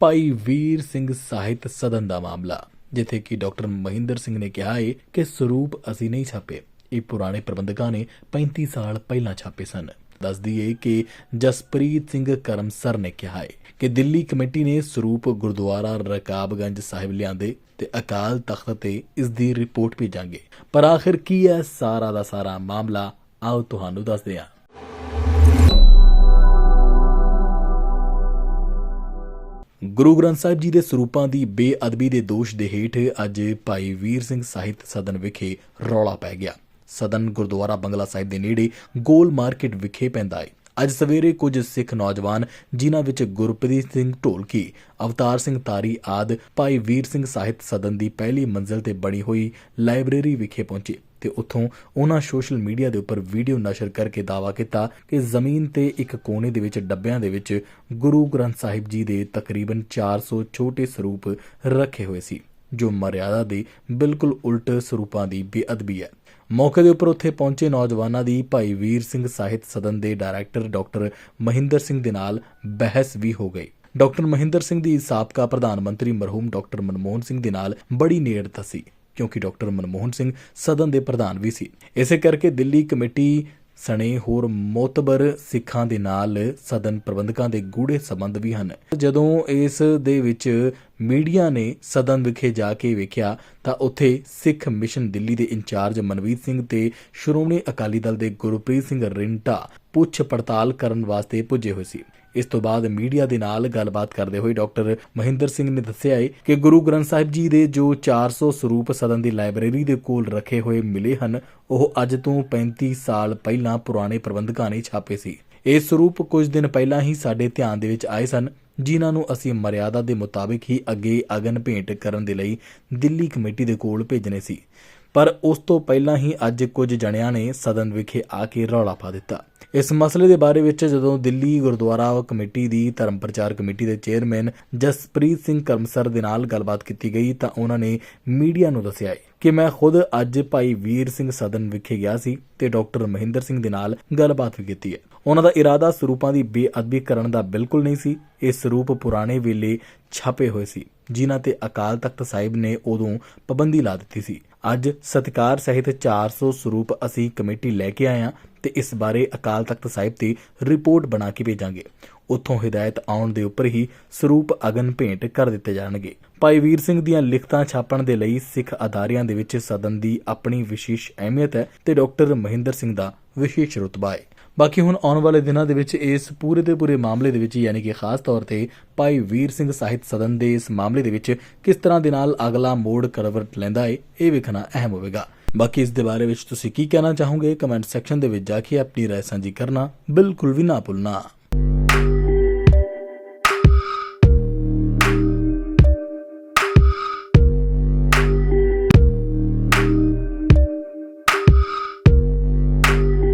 ਭਾਈ ਵੀਰ ਸਿੰਘ ਸਾਹਿਤ ਸਦਨ ਦਾ ਮਾਮਲਾ, ਜਿੱਥੇ ਕਿ ਡਾਕਟਰ ਮਹਿੰਦਰ ਸਿੰਘ ਨੇ ਕਿਹਾ ਹੈ ਕਿ ਸਰੂਪ ਅਸੀਂ ਨਹੀਂ ਛਾਪੇ। ਇਹ ਪੁਰਾਣੇ ਪ੍ਰਬੰਧਕਾਂ ਨੇ 35 ਸਾਲ ਪਹਿਲਾਂ ਛਾਪੇ ਸਨ। ਦੱਸਦੀ ਹੈ ਕਿ ਜਸਪ੍ਰੀਤ ਸਿੰਘ ਕਰਮਸਰ ਨੇ ਕਿਹਾ ਹੈ ਕਿ ਦਿੱਲੀ ਕਮੇਟੀ ਨੇ ਸਰੂਪ ਗੁਰਦੁਆਰਾ ਰਕਾਬਗੰਜ ਸਾਹਿਬ ਲਿਆਂਦੇ ਤੇ ਅਕਾਲ ਤਖਤ ਤੇ ਇਸ ਦੀ ਰਿਪੋਰਟ ਭੇਜਾਂਗੇ। ਪਰ ਆਖਿਰ ਕੀ ਹੈ ਸਾਰਾ ਦਾ ਸਾਰਾ ਮਾਮਲਾ? ਆਓ ਤੁਹਾਨੂੰ ਦੱਸਦੇ ਹਾਂ ਗੁਰੂ ਗ੍ਰੰਥ ਸਾਹਿਬ ਜੀ ਦੇ ਸਰੂਪਾਂ ਦੀ ਬੇਅਦਬੀ ਦੇ ਦੋਸ਼ ਦੇ ਹੇਠ ਅੱਜ ਭਾਈ ਵੀਰ ਸਿੰਘ ਸਾਹਿਤ ਸਦਨ ਵਿਖੇ ਰੌਲਾ ਪੈ ਗਿਆ। ਸਦਨ ਗੁਰਦੁਆਰਾ ਬੰਗਲਾ ਸਾਹਿਬ ਦੇ ਨੇੜੇ ਗੋਲ ਮਾਰਕੀਟ ਵਿਖੇ ਪੈਂਦਾ ਹੈ ਅੱਜ ਸਵੇਰੇ ਕੁਝ ਸਿੱਖ ਨੌਜਵਾਨ ਜਿਨ੍ਹਾਂ ਵਿੱਚ ਗੁਰਪ੍ਰੀਤ ਸਿੰਘ ਢੋਲਕੀ, ਅਵਤਾਰ ਸਿੰਘ ਤਾਰੀ ਆਦ ਭਾਈ ਵੀਰ ਸਿੰਘ ਸਾਹਿਤ ਸਦਨ ਦੀ ਪਹਿਲੀ ਮੰਜ਼ਲ ਤੇ ਬਣੀ ਹੋਈ ਲਾਇਬ੍ਰੇਰੀ ਵਿਖੇ ਪਹੁੰਚੇ। ਤੇ ਉੱਥੋਂ ਉਹਨਾਂ ਸੋਸ਼ਲ ਮੀਡੀਆ ਦੇ ਉੱਪਰ ਵੀਡੀਓ ਨਸ਼ਰ ਕਰਕੇ ਦਾਅਵਾ ਕੀਤਾ ਕਿ ਜ਼ਮੀਨ ਤੇ ਇੱਕ ਕੋਨੇ ਦੇ ਵਿੱਚ ਡੱਬਿਆਂ ਦੇ ਵਿੱਚ ਗੁਰੂ ਗ੍ਰੰਥ ਸਾਹਿਬ ਜੀ ਦੇ ਤਕਰੀਬਨ 400 ਛੋਟੇ ਸਰੂਪ ਰੱਖੇ ਹੋਏ ਸੀ, ਜੋ ਮਰਿਆਦਾ ਦੇ ਬਿਲਕੁਲ ਉਲਟ ਸਰੂਪਾਂ ਦੀ ਬੇਅਦਬੀ ਹੈ। ਮੌਕੇ ਦੇ ਉੱਪਰ ਉੱਥੇ ਪਹੁੰਚੇ ਨੌਜਵਾਨਾਂ ਦੀ ਭਾਈ ਵੀਰ ਸਿੰਘ ਸਾਹਿਤ ਸਦਨ ਦੇ ਡਾਇਰੈਕਟਰ ਡਾਕਟਰ ਮਹਿੰਦਰ ਸਿੰਘ ਦੇ ਨਾਲ ਬਹਿਸ ਵੀ ਹੋ ਗਈ। ਡਾਕਟਰ ਮਹਿੰਦਰ ਸਿੰਘ ਦੀ ਸਾਬਕਾ ਪ੍ਰਧਾਨ ਮੰਤਰੀ ਮਰਹੂਮ ਡਾਕਟਰ ਮਨਮੋਹਨ ਸਿੰਘ ਦੇ ਨਾਲ ਬੜੀ ਨੇੜਤਾ ਸੀ। ਕਿਉਂਕਿ ਡਾਕਟਰ ਮਨਮੋਹਨ ਸਿੰਘ ਸਦਨ ਦੇ ਪ੍ਰਧਾਨ ਵੀ ਸੀ। ਇਸੇ ਕਰਕੇ ਦਿੱਲੀ ਕਮੇਟੀ ਸਣੇ ਹੋਰ ਮੋਤਬਰ ਸਿੱਖਾਂ ਦੇ ਨਾਲ ਸਦਨ ਪ੍ਰਬੰਧਕਾਂ ਦੇ ਗੂੜੇ ਸਬੰਧ ਵੀ ਹਨ। ਜਦੋਂ ਇਸ ਦੇ ਵਿੱਚ ਮੀਡੀਆ ਨੇ ਸਦਨ ਵਿਖੇ ਜਾ ਕੇ ਵੇਖਿਆ ਤਾਂ ਉੱਥੇ ਸਿੱਖ ਮਿਸ਼ਨ ਦਿੱਲੀ ਦੇ ਇੰਚਾਰਜ ਮਨਵੀਰ ਸਿੰਘ ਤੇ ਸ਼੍ਰੋਮਣੀ ਅਕਾਲੀ ਦਲ ਦੇ ਗੁਰਪ੍ਰੀਤ ਸਿੰਘ ਰਿੰਟਾ ਪੁੱਛ ਪੜਤਾਲ ਕਰਨ ਵਾਸਤੇ ਪੁੱਜੇ ਹੋਏ ਸੀ। ਇਸ ਤੋਂ ਬਾਅਦ ਮੀਡੀਆ ਦੇ ਨਾਲ ਗੱਲਬਾਤ ਕਰਦੇ ਹੋਏ ਡਾਕਟਰ ਮਹਿੰਦਰ ਸਿੰਘ ਨੇ ਦੱਸਿਆ ਹੈ ਕਿ ਗੁਰੂ ਗ੍ਰੰਥ ਸਾਹਿਬ ਜੀ ਦੇ ਜੋ 400 ਸਰੂਪ ਸਦਨ ਦੀ ਲਾਇਬ੍ਰੇਰੀ ਦੇ ਕੋਲ ਰੱਖੇ ਹੋਏ ਮਿਲੇ ਹਨ, ਉਹ ਅੱਜ ਤੋਂ 35 ਸਾਲ ਪਹਿਲਾਂ ਪੁਰਾਣੇ ਪ੍ਰਬੰਧਕਾਂ ਨੇ ਛਾਪੇ ਸੀ। ਇਹ ਸਰੂਪ ਕੁਝ ਦਿਨ ਪਹਿਲਾਂ ਹੀ ਸਾਡੇ ਧਿਆਨ ਦੇ ਵਿੱਚ ਆਏ ਸਨ। ਜਿਨ੍ਹਾਂ ਨੂੰ ਅਸੀਂ ਮਰਿਆਦਾ ਦੇ ਮੁਤਾਬਿਕ ਹੀ ਅੱਗੇ ਅਗਨ ਭੇਂਟ ਕਰਨ ਦੇ ਲਈ ਦਿੱਲੀ ਕਮੇਟੀ ਦੇ ਕੋਲ ਭੇਜਣੇ ਸੀ। ਪਰ ਉਸ ਤੋਂ ਪਹਿਲਾਂ ਹੀ ਅੱਜ ਕੁਝ ਜਣਿਆਂ ਨੇ ਸਦਨ ਵਿਖੇ ਆ ਕੇ ਰੌਲਾ ਪਾ ਦਿੱਤਾ। ਇਸ ਮਸਲੇ ਦੇ ਬਾਰੇ ਵਿੱਚ ਜਦੋਂ ਦਿੱਲੀ ਗੁਰਦੁਆਰਾ ਕਮੇਟੀ ਦੀ ਧਰਮ ਪ੍ਰਚਾਰ ਕਮੇਟੀ ਦੇ ਚੇਅਰਮੈਨ ਜਸਪ੍ਰੀਤ ਸਿੰਘ ਕਰਮਸਰ ਦੇ ਨਾਲ ਗੱਲਬਾਤ ਕੀਤੀ ਗਈ ਤਾਂ ਉਹਨਾਂ ਨੇ ਮੀਡੀਆ ਨੂੰ ਦੱਸਿਆ ਹੈ ਕਿ ਮੈਂ ਖੁਦ ਅੱਜ ਭਾਈ ਵੀਰ ਸਿੰਘ ਸਦਨ ਵਿਖੇ ਗਿਆ ਸੀ ਤੇ ਡਾਕਟਰ ਮਹਿੰਦਰ ਸਿੰਘ ਦੇ ਨਾਲ ਗੱਲਬਾਤ ਵੀ ਕੀਤੀ ਹੈ। ਉਹਨਾਂ ਦਾ ਇਰਾਦਾ ਸਰੂਪਾਂ ਦੀ ਬੇਅਦਬੀ ਕਰਨ ਦਾ ਬਿਲਕੁਲ ਨਹੀਂ ਸੀ, ਇਹ ਸਰੂਪ ਪੁਰਾਣੇ ਵੇਲੇ ਛਾਪੇ ਹੋਏ ਸੀ, ਜਿਨ੍ਹਾਂ ਤੇ ਅਕਾਲ ਤਖਤ ਸਾਹਿਬ ਨੇ ਉਦੋਂ ਪਾਬੰਦੀ ਲਾ ਦਿੱਤੀ ਸੀ। ਅੱਜ ਸਤਿਕਾਰ ਸਹਿਤ 400 ਸਰੂਪ ਅਸੀਂ ਕਮੇਟੀ ਲੈ ਕੇ ਆਏ ਹਾਂ ਤੇ ਇਸ ਬਾਰੇ ਅਕਾਲ ਤਖਤ ਸਾਹਿਬ ਤੇ ਰਿਪੋਰਟ ਬਣਾ ਕੇ ਭੇਜਾਂਗੇ। ਉੱਥੋਂ ਹਦਾਇਤ ਆਉਣ ਦੇ ਉੱਪਰ ਹੀ ਸਰੂਪ ਅਗਨ ਭੇਂਟ ਕਰ ਦਿੱਤੇ ਜਾਣਗੇ। ਭਾਈ ਵੀਰ ਸਿੰਘ ਦੀਆਂ ਲਿਖਤਾਂ ਛਾਪਣ ਦੇ ਲਈ ਸਿੱਖ ਅਦਾਰਿਆਂ ਦੇ ਵਿੱਚ ਸਦਨ ਦੀ ਆਪਣੀ ਵਿਸ਼ੇਸ਼ ਅਹਿਮੀਅਤ ਹੈ ਤੇ ਡਾਕਟਰ ਮਹਿੰਦਰ ਸਿੰਘ ਦਾ ਵਿਸ਼ੇਸ਼ ਰੁਤਬਾ ਹੈ। ਬਾਕੀ ਹੁਣ ਆਉਣ ਵਾਲੇ ਦਿਨਾਂ ਦੇ ਵਿੱਚ ਇਸ ਪੂਰੇ ਦੇ ਪੂਰੇ ਮਾਮਲੇ ਦੇ ਵਿੱਚ ਯਾਨੀ ਕਿ ਖਾਸ ਤੌਰ ਤੇ ਭਾਈ ਵੀਰ ਸਿੰਘ ਸਾਹਿਤ ਸਦਨ ਦੇ ਇਸ ਮਾਮਲੇ ਦੇ ਵਿੱਚ ਕਿਸ ਤਰ੍ਹਾਂ ਦੇ ਨਾਲ ਅਗਲਾ ਮੋੜ ਕਰਵਟ ਲੈਂਦਾ ਹੈ ਇਹ ਵੇਖਣਾ ਅਹਿਮ ਹੋਵੇਗਾ ਬਾਕੀ ਇਸ ਦੇ ਬਾਰੇ ਵਿੱਚ ਤੁਸੀਂ ਕੀ ਕਹਿਣਾ ਚਾਹੋਗੇ ਕਮੈਂਟ ਸੈਕਸ਼ਨ ਦੇ ਵਿੱਚ ਜਾ ਕੇ ਆਪਣੀ رائے ਸਾਂਝੀ ਕਰਨਾ ਬਿਲਕੁਲ ਵੀ ਨਾ ਭੁੱਲਣਾ